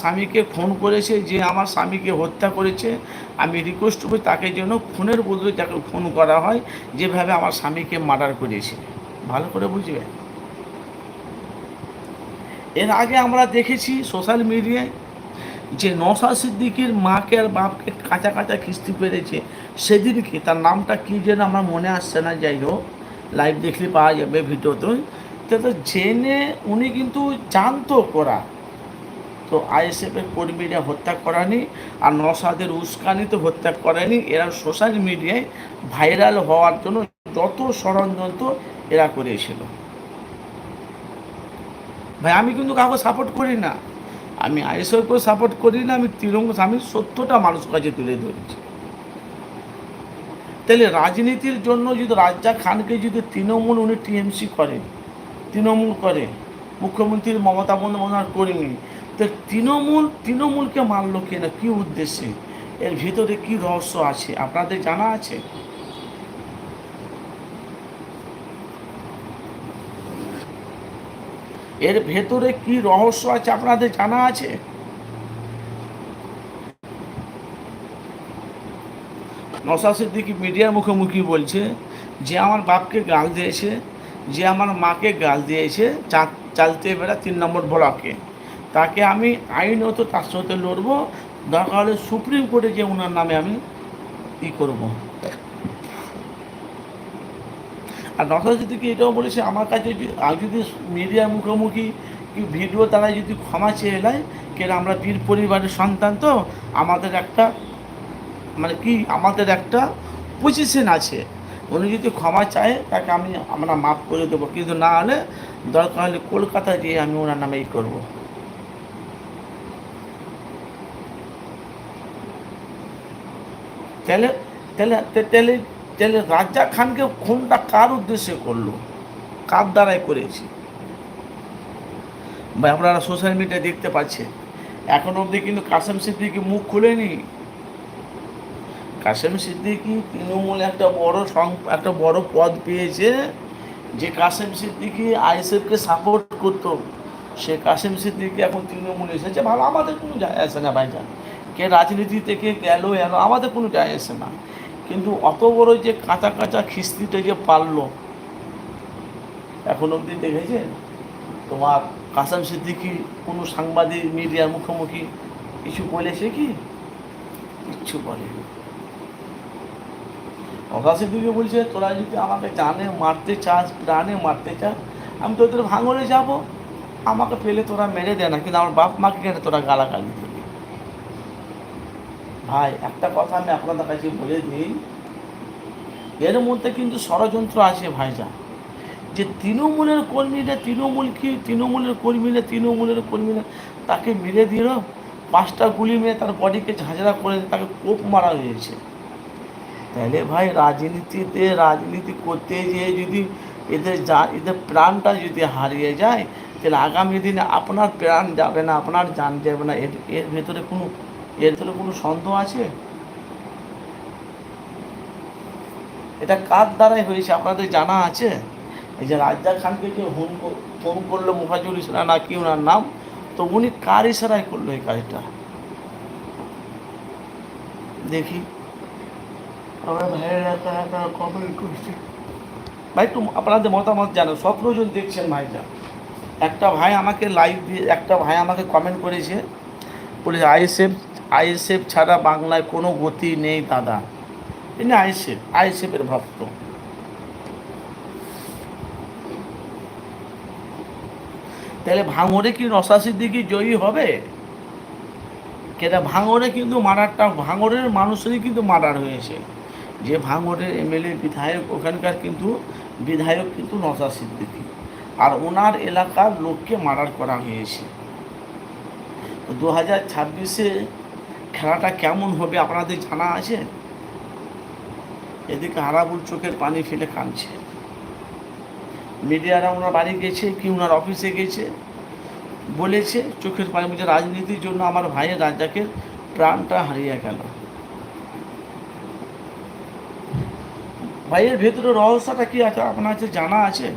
স্বামীকে ফোন করেছে যে আমার স্বামীকে হত্যা করেছে। আমি রিকোয়েস্ট করি তাকে যেন ফোনের বদলে তাকে ফোন করা হয়, যেভাবে আমার স্বামীকে মার্ডার করেছে। ভালো করে বুঝবে এর আগে আমরা দেখেছি সোশ্যাল মিডিয়ায় যে নশা সিদ্দিকির মাকে আর বাপকে কাঁচা কাঁচা খিস্তি পেরেছে। সেদিনকে তার নামটা কী যেন আমার মনে আসছে না, যাই হোক লাইভ দেখলে পাওয়া যাবে ভিডিওতে। তো জেনে উনি কিন্তু জানতো করা। তো আইএসএফের কর্মীরা হত্যা করানি আর নসাদের উস্কানিতে হত্যা করেনি। এরা সোশ্যাল মিডিয়ায় ভাইরাল হওয়ার জন্য যত ষড়যন্ত্র এরা করেছিল। ভাই, আমি কিন্তু কাউকে সাপোর্ট করি না। আমি আইএসএফকেও সাপোর্ট করি না, আমি তৃণমূল, আমি সত্যটা মানুষের কাছে তুলে ধরেছি। তাহলে রাজনীতির জন্য যদি রাজ্জা খানকে যদি তৃণমূল, উনি টিএমসি করে তৃণমূল করে, মুখ্যমন্ত্রী মমতা বন্দ্যোপাধ্যায় করেনি তো তৃণমূল, তৃণমূলকে মারলো কিনা কী উদ্দেশ্যে? এর ভিতরে কি রহস্য আছে? আপনাদের জানা আছে? এর ভেতরে কি রহস্য আছে? আপনাদের জানা আছে? নসা সিদ্দিকি মিডিয়ার মুখোমুখি বলছে, যে আমার বাপকে গাল দিয়েছে, যে আমার মাকে গাল দিয়েছে চালতে বেড়া তিন নম্বর ব্লকে। তাকে আমি আইনত তার সাথে লড়বো। দরকার হলে সুপ্রিম কোর্টে যে ওনার নামে আমি ই করব। আর নসা সিদ্দিকি এটাও বলেছে আমার কাছে যদি যদি মিডিয়ার মুখোমুখি কি ভিডিও তারা যদি ক্ষমা চেয়ে নেয়, কেন আমরা বীর পরিবারের সন্তান তো, আমাদের একটা মানে কি, আমাদের একটা পজিশন আছে। উনি যদি ক্ষমা চায়, তাকে আমি আমরা মাফ করে দেবো। কিন্তু না হলে দরকার হলে কলকাতায় গিয়ে আমি ওনার নামে ই করব। তাহলে তাহলে তাহলে তাহলে রাজ্জাক খানকে খুনটা কার উদ্দেশ্যে করল? কার দ্বারাই করেছি? বা আপনারা সোশ্যাল মিডিয়ায় দেখতে পাচ্ছেন। এখন অবধি কিন্তু কাসেম সিদ্দিকি মুখ খুলেনি। কাসেম সিদ্দিকি তৃণমূলে একটা বড় সং, একটা বড় পদ পেয়েছে যে কাসেম সিদ্দিকি আইএসএফকে সাপোর্ট করতো। সে কাসেম সিদ্দিকি এখন তৃণমূলে এসেছে। ভালো, আমাদের কোনো যায় আসে না ভাইজান। কে রাজনীতি থেকে গেল, এলো, আমাদের কোনো যায় আসে না। কিন্তু অত বড় যে কাঁচা কাঁচা খিস্তিটা যে পারল, এখন অবধি দেখেছেন? তোমার কাসাম সিদ্দিকি কোনো সাংবাদিক, মিডিয়ার মুখোমুখি কিছু বলেছে কি? কিচ্ছু বলেনি। অকাশের দিকে বলছে, তোরা যদি আমাকে জানে, মারতে চাস, প্রাণে মারতে চাস, আমি তোদের ভাঙরে যাব। আমাকে ফেলে তোরা মেরে দে না, কিন্তু আমার বাপ মাকে কেন তোরা গালাগালি ভাই, একটা কথা আমি আপনাদের কাছে বলে দিই। এর মধ্যে কিন্তু ষড়যন্ত্র আছে ভাইজান। যে তৃণমূলের কর্মীরা তৃণমূল কি, তৃণমূলের কর্মীরা তৃণমূলের কর্মীরা তাকে মেরে দিল, পাঁচটা গুলি মেরে তার বডিকে ঝাঁঝরা করে তাকে কোপ মারা হয়েছে। তাহলে ভাই, রাজনীতিতে রাজনীতি করতে যেয়ে যদি এদের যা, এদের প্রাণটা যদি হারিয়ে যায়, তাহলে আগামী দিনে আপনার প্রাণ যাবে না, আপনার জান যাবে না। এর এর ভেতরে কোনো এর ভেতরে কোনো সন্দেহ আছে? এটা কার দ্বারাই হয়েছে? আপনাদের জানা আছে? এই যে রাজ্জাক খানকে যে ফোন ফোন করল মুফাজুল ইসলাম না কি ওনার নাম? তো উনি কার ইশারায় করল এই কাজটা? দেখি। আমরা ভাইয়েরা তারা কমেন্ট করছে? ভাই একটু আপনাদের মতামত জানো। সতেরো জন দেখছেন ভাইটা একটা ভাই আমাকে লাইভ দিয়ে একটা ভাই আমাকে কমেন্ট করেছে। বলেছে আইএসএফ আইএসএফ ছাড়া বাংলায় কোনো গতি নেই, দাদা। তিনি আইএসএফ, আইএসএফের ভক্ত। তাহলে ভাঙরে কি নশাশির দিকে জয়ী হবে? কেটা ভাঙরে কিন্তু মার্ডারটা ভাঙরের মানুষেরই কিন্তু মার্ডার হয়েছে। যে ভাঙরের এমএলএ, বিধায়ক, ওখানকার কিন্তু বিধায়ক কিন্তু নশা সিদ্দিকি। আর ওনার এলাকার লোককে মার্ডার করা হয়েছে। দু হাজার ছাব্বিশে খেলাটা কেমন হবে আপনাদের জানা আছে? এদিকে হারাবুল চোখের পানি ফেলে কাঁদছে। মিডিয়ারা ওনার বাড়ি গেছে কি ওনার অফিসে গেছে? বলেছে, চোখের পানি বলছে, রাজনীতির জন্য আমার ভাইয়ের রাজ্জাকের প্রাণটা হারিয়ে গেল। ভাইয়ের ভেতরে রহস্যটা কি আছে? আপনার কাছে জানা আছে?